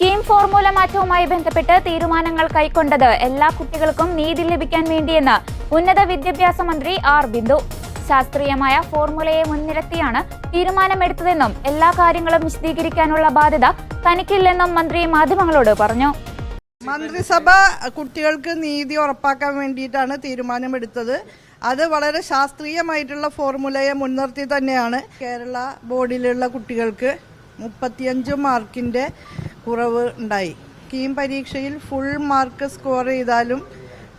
Scheme formula മാറ്റവുമായി ബന്ധപ്പെട്ട് തീരുമാനങ്ങൾ കൈക്കൊണ്ടത് എല്ലാ കുട്ടികൾക്കും നീതി ലഭിക്കാൻ വേണ്ടിയെന്ന് ഉന്നത വിദ്യാഭ്യാസ മന്ത്രി ആർ ബിന്ദു. ശാസ്ത്രീയമായ ഫോർമുലയെ മുൻനിർത്തിയാണ് തീരുമാനമെടുത്തതെന്നും എല്ലാ കാര്യങ്ങളും വിശദീകരിക്കാനുള്ള ബാധ്യത തനിക്കില്ലെന്നും മന്ത്രി മാധ്യമങ്ങളോട് പറഞ്ഞു. മന്ത്രിസഭ കുട്ടികൾക്ക് നീതി ഉറപ്പാക്കാൻ വേണ്ടിയിട്ടാണ് തീരുമാനമെടുത്തത്. അത് വളരെ ശാസ്ത്രീയമായിട്ടുള്ള ഫോർമുലയെ മുൻനിർത്തി തന്നെയാണ് കേരള ബോർഡിലുള്ള കുട്ടികൾക്ക് മുപ്പത്തിയഞ്ച് മാർക്കിന്റെ കുറവ് ഉണ്ടായി. കീം പരീക്ഷയിൽ ഫുൾ മാർക്ക് സ്കോർ ചെയ്താലും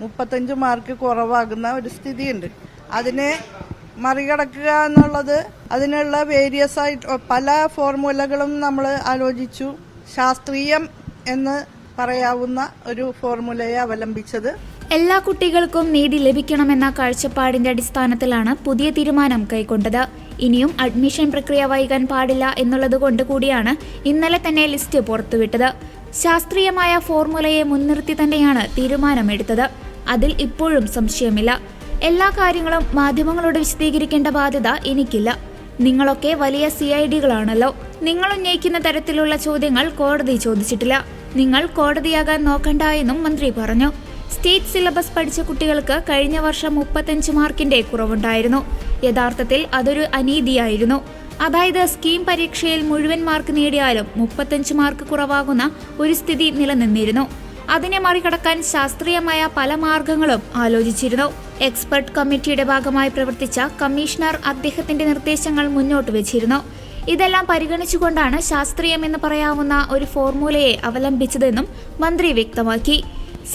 മുപ്പത്തഞ്ച് മാർക്ക് കുറവാകുന്ന ഒരു സ്ഥിതിയുണ്ട്. അതിനെ മറികടക്കുക എന്നുള്ളത് അതിനുള്ള വേരിയസ് ആയിട്ട് പല ഫോർമുലകളും നമ്മൾ ആലോചിച്ചു. ശാസ്ത്രീയം എന്ന് പറയാവുന്ന ഒരു ഫോർമുലയെ അവലംബിച്ചത്. എല്ലാ കുട്ടികൾക്കും നീതി ലഭിക്കണമെന്ന കാഴ്ചപ്പാടിന്റെ അടിസ്ഥാനത്തിലാണ് പുതിയ തീരുമാനം കൈക്കൊണ്ടത്. ഇനിയും അഡ്മിഷൻ പ്രക്രിയ വൈകാൻ പാടില്ല എന്നുള്ളത് കൊണ്ട് കൂടിയാണ് ഇന്നലെ തന്നെ ലിസ്റ്റ് പുറത്തുവിട്ടത്. ശാസ്ത്രീയമായ ഫോർമുലയെ മുൻനിർത്തി തന്നെയാണ് തീരുമാനമെടുത്തത്. അതിൽ ഇപ്പോഴും സംശയമില്ല. എല്ലാ കാര്യങ്ങളും മാധ്യമങ്ങളോട് വിശദീകരിക്കേണ്ട ബാധ്യത എനിക്കില്ല. നിങ്ങളൊക്കെ വലിയ സി ഐ ഡികളാണല്ലോ. നിങ്ങൾ ഉന്നയിക്കുന്ന തരത്തിലുള്ള ചോദ്യങ്ങൾ കോടതി ചോദിച്ചിട്ടില്ല. നിങ്ങൾ കോടതിയാകാൻ നോക്കണ്ട എന്നും മന്ത്രി പറഞ്ഞു. സ്റ്റേറ്റ് സിലബസ് പഠിച്ച കുട്ടികൾക്ക് കഴിഞ്ഞ വർഷം മുപ്പത്തഞ്ച് മാർക്കിന്റെ കുറവുണ്ടായിരുന്നു. യഥാർത്ഥത്തിൽ അതൊരു അനീതിയായിരുന്നു. അതായത് സ്കീം പരീക്ഷയിൽ മുഴുവൻ മാർക്ക് നേടിയാലും മുപ്പത്തഞ്ച് മാർക്ക് കുറവാകുന്ന ഒരു സ്ഥിതി നിലനിന്നിരുന്നു. അതിനെ മറികടക്കാൻ ശാസ്ത്രീയമായ പല മാർഗങ്ങളും ആലോചിച്ചിരുന്നു. എക്സ്പെർട്ട് കമ്മിറ്റിയുടെ ഭാഗമായി പ്രവർത്തിച്ച കമ്മീഷണർ അദ്ദേഹത്തിന്റെ നിർദ്ദേശങ്ങൾ മുന്നോട്ട് വെച്ചിരുന്നു. ഇതെല്ലാം പരിഗണിച്ചുകൊണ്ടാണ് ശാസ്ത്രീയമെന്ന് പറയാവുന്ന ഒരു ഫോർമുലയെ അവലംബിച്ചതെന്നും മന്ത്രി വ്യക്തമാക്കി.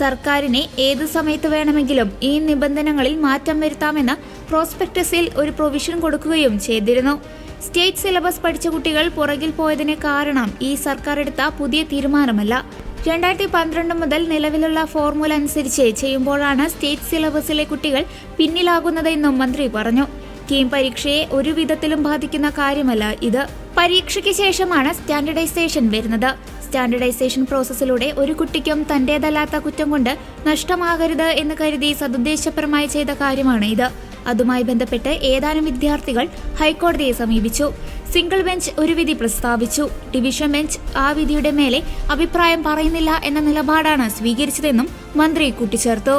സർക്കാരിനെ ഏത് സമയത്ത് വേണമെങ്കിലും ഈ നിബന്ധനകളിൽ മാറ്റം വരുത്താമെന്ന് പ്രോസ്പെക്ടസിൽ ഒരു പ്രൊവിഷൻ കൊടുക്കുകയും ചെയ്തിരുന്നു. സ്റ്റേറ്റ് സിലബസ് പഠിച്ച കുട്ടികൾ പുറകിൽ പോയതിന് കാരണം ഈ സർക്കാർ എടുത്ത പുതിയ തീരുമാനമല്ല. രണ്ടായിരത്തി പന്ത്രണ്ട് മുതൽ നിലവിലുള്ള ഫോർമുല അനുസരിച്ച് ചെയ്യുമ്പോഴാണ് സ്റ്റേറ്റ് സിലബസിലെ കുട്ടികൾ പിന്നിലാകുന്നതെന്നും മന്ത്രി പറഞ്ഞു. കീം പരീക്ഷയെ ഒരു വിധത്തിലും ബാധിക്കുന്ന കാര്യമല്ല ഇത്. പരീക്ഷയ്ക്ക് ശേഷമാണ് സ്റ്റാൻഡേർഡൈസേഷൻ വരുന്നത്. സ്റ്റാൻഡർഡൈസേഷൻ പ്രോസസ്സിലൂടെ ഒരു കുട്ടിക്കും തന്റേതല്ലാത്ത കുറ്റം കൊണ്ട് നഷ്ടമാകരുത് എന്ന് കരുതി സതുദ്ദേശപരമായി ചെയ്ത കാര്യമാണ് ഇത്. അതുമായി ബന്ധപ്പെട്ട് ഏതാനും വിദ്യാർത്ഥികൾ ഹൈക്കോടതിയെ സമീപിച്ചു. സിംഗിൾ ബെഞ്ച് ഒരു വിധി പ്രസ്താവിച്ചു. ഡിവിഷൻ ബെഞ്ച് ആ വിധിയുടെ മേലെ അഭിപ്രായം പറയുന്നില്ല എന്ന നിലപാടാണ് സ്വീകരിച്ചതെന്നും മന്ത്രി കൂട്ടിച്ചേർത്തു.